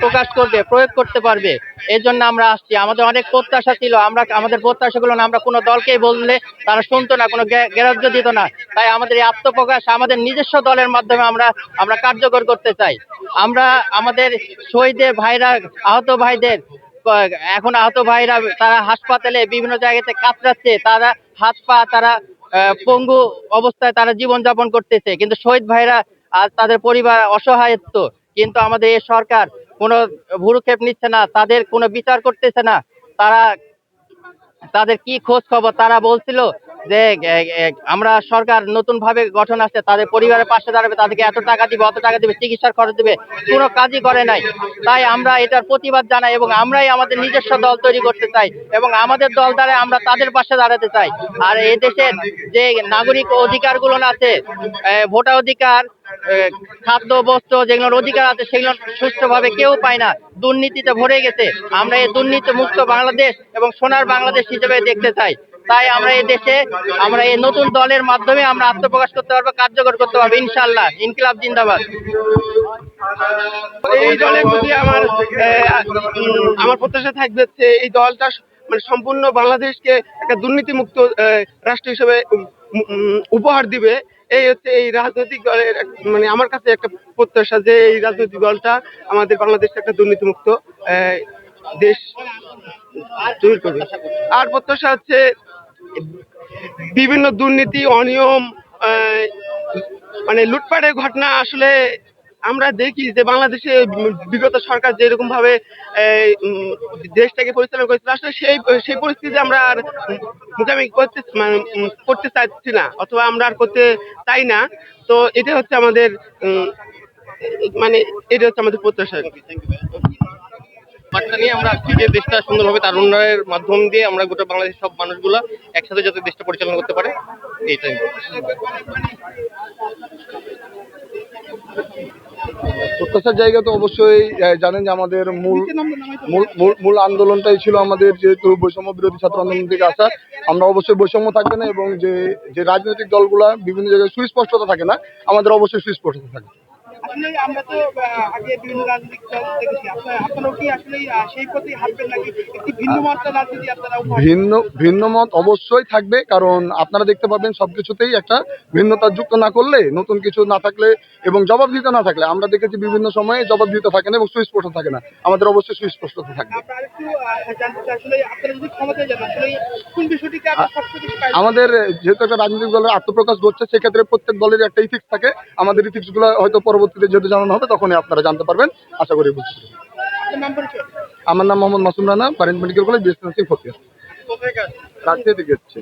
প্রকাশ করবে, প্রয়োগ করতে পারবে। এই জন্য আমরা আসছি। আমাদের অনেক প্রত্যাশা ছিল। আমরা, আমাদের প্রত্যাশাগুলো আমরা কোনো দলকেই বললে তারা শুনতো না, কোনো গ্রাহ্য দিত না। তাই আমাদের এই আত্মপ্রকাশ আমাদের নিজস্ব দলের মাধ্যমে আমরা আমরা কার্যকর করতে চাই। আমরা, আমাদের শহীদের ভাইরা, আহত ভাইদের এখন আহত ভাইরা তারা হাসপাতালে বিভিন্ন জায়গাতে কাতরাচ্ছে। তারা হাত পা, তারা পঙ্গু অবস্থায় তারা জীবনযাপন করতেছে। কিন্তু শহীদ ভাইরা আর তাদের পরিবার অসহায়ত্ব। কিন্তু আমাদের এই সরকার কোনো ভুরুক্ষেপ নিচ্ছে না, তাদের কোনো বিচার করতেছে না। তারা, তাদের কি খোঁজ খবর? তারা বলছিল যে এ, এ, আমরা সরকার নতুন ভাবে গঠন আসছে তাদের পরিবারের পাশে দাঁড়াবে তাদেরকে এত টাকা দিবে অত টাকা দিবে চিকিৎসার খরচ দিবে কোনো কাজই করে নাই। তাই আমরা এটার প্রতিবাদ জানাই এবং আমরাই আমাদের নিজস্ব দল তৈরি করতে চাই এবং আমাদের দল দ্বারা আমরা তাদের পাশে দাঁড়াতে চাই। আর এই দেশের যে নাগরিক অধিকারগুলো আছে এ, ভোটার অধিকার এ, খাদ্য বস্ত্র যেগুলোর অধিকার আছে সেগুলো সুষ্ঠুভাবে কেউ পায় না। দুর্নীতিতে ভরে গেছে। আমরা এই দুর্নীতি মুক্ত বাংলাদেশ এবং সোনার বাংলাদেশ হিসেবে দেখতে চাই। তাই আমরা এই দেশে, আমরা এই নতুন দলের মাধ্যমে আমরা আত্মপ্রকাশ করতে পারব, কার্যকর করতে পারব ইনশাল্লাহ ইনকিলাব জিন্দাবাদ। এই দলের প্রতি আমার আমার প্রত্যাশা থাকবে যে এই দলটা মানে সম্পূর্ণ বাংলাদেশকে একটা দুর্নীতিমুক্ত রাষ্ট্র হিসেবে উপহার দিবে। এই হচ্ছে এই রাজনৈতিক দলের মানে আমার কাছে একটা প্রত্যাশা যে এই রাজনৈতিক দলটা আমাদের বাংলাদেশকে একটা দুর্নীতিমুক্ত দেশ তৈরি করবে। আর প্রত্যাশা হচ্ছে বিভিন্ন দুর্নীতি অনিয়ম মানে লুটপাটের ঘটনা আসলে আমরা দেখি যে বাংলাদেশে বিগত সরকার যেরকম ভাবে দেশটাকে পরিচালনা করেছিল আসলে সেই সেই পরিস্থিতি আমরা আর মোকাবিলা করতে মানে, করতে চাচ্ছি না অথবা আমরা আর করতে চাই না। তো এটা হচ্ছে আমাদের মানে এটা হচ্ছে আমাদের প্রত্যাশা। বার্তা নিয়ে আমরা আসছি যে দেশটা সুন্দরভাবে তার উন্নয়নের মাধ্যম দিয়ে আমরা গোটা বাংলাদেশের সব মানুষগুলো একসাথে যাতে দেশটা পরিচালনা করতে পারে, এইটাই। প্রত্যাশার জায়গা তো অবশ্যই জানেন যে আমাদের মূল, মূল- মূল- মূল আন্দোলনটাই ছিল আমাদের যেহেতু বৈষম্য বিরোধী ছাত্র আন্দোলন থেকে আসা। আমরা অবশ্যই বৈষম্য থাকবে না এবং যে যে রাজনৈতিক দলগুলা বিভিন্ন জায়গায় সুস্পষ্টতা থাকে না, আমাদের অবশ্যই সুস্পষ্টতা থাকে। আসলে আমরা তো আগে বিভিন্ন রাজনৈতিক দল দেখেছি। আপনারাও কি আসলে সেই পথে হাঁটবেন নাকি একটি ভিন্ন মাত্রা রাজনীতি আপনারা ভিন্ন ভিন্ন মত অবশ্যই থাকবে কারণ আপনারা দেখতে পাবেন সবকিছুতেই একটা ভিন্নতা যুক্ত না করলে নতুন কিছু না থাকলে এবং জবাব দিতে না থাকলে আমরা দেখেছি বিভিন্ন সময়ে জবাব দিতে থাকে না এবং সুস্পষ্ট থাকে না। আমাদের অবশ্যই সুস্পষ্ট থাকবে। পাই আমাদের যেহেতু একটা রাজনৈতিক দলের আত্মপ্রকাশ ঘটছে সেক্ষেত্রে প্রত্যেক দলের একটা ইথিক্স থাকে। আমাদের ইথিক্সগুলো হয়তো পরবর্তীতে যেহেতু জানানো হবে তখনই আপনারা জানতে পারবেন। আশা করি বুঝতে পারবেন। আমার নাম মোহাম্মদ মাসুম রানা পারেন্ট মেডিকেল কলেজ বিএসএনসি ফকির। রাজশাহী থেকে এসেছি।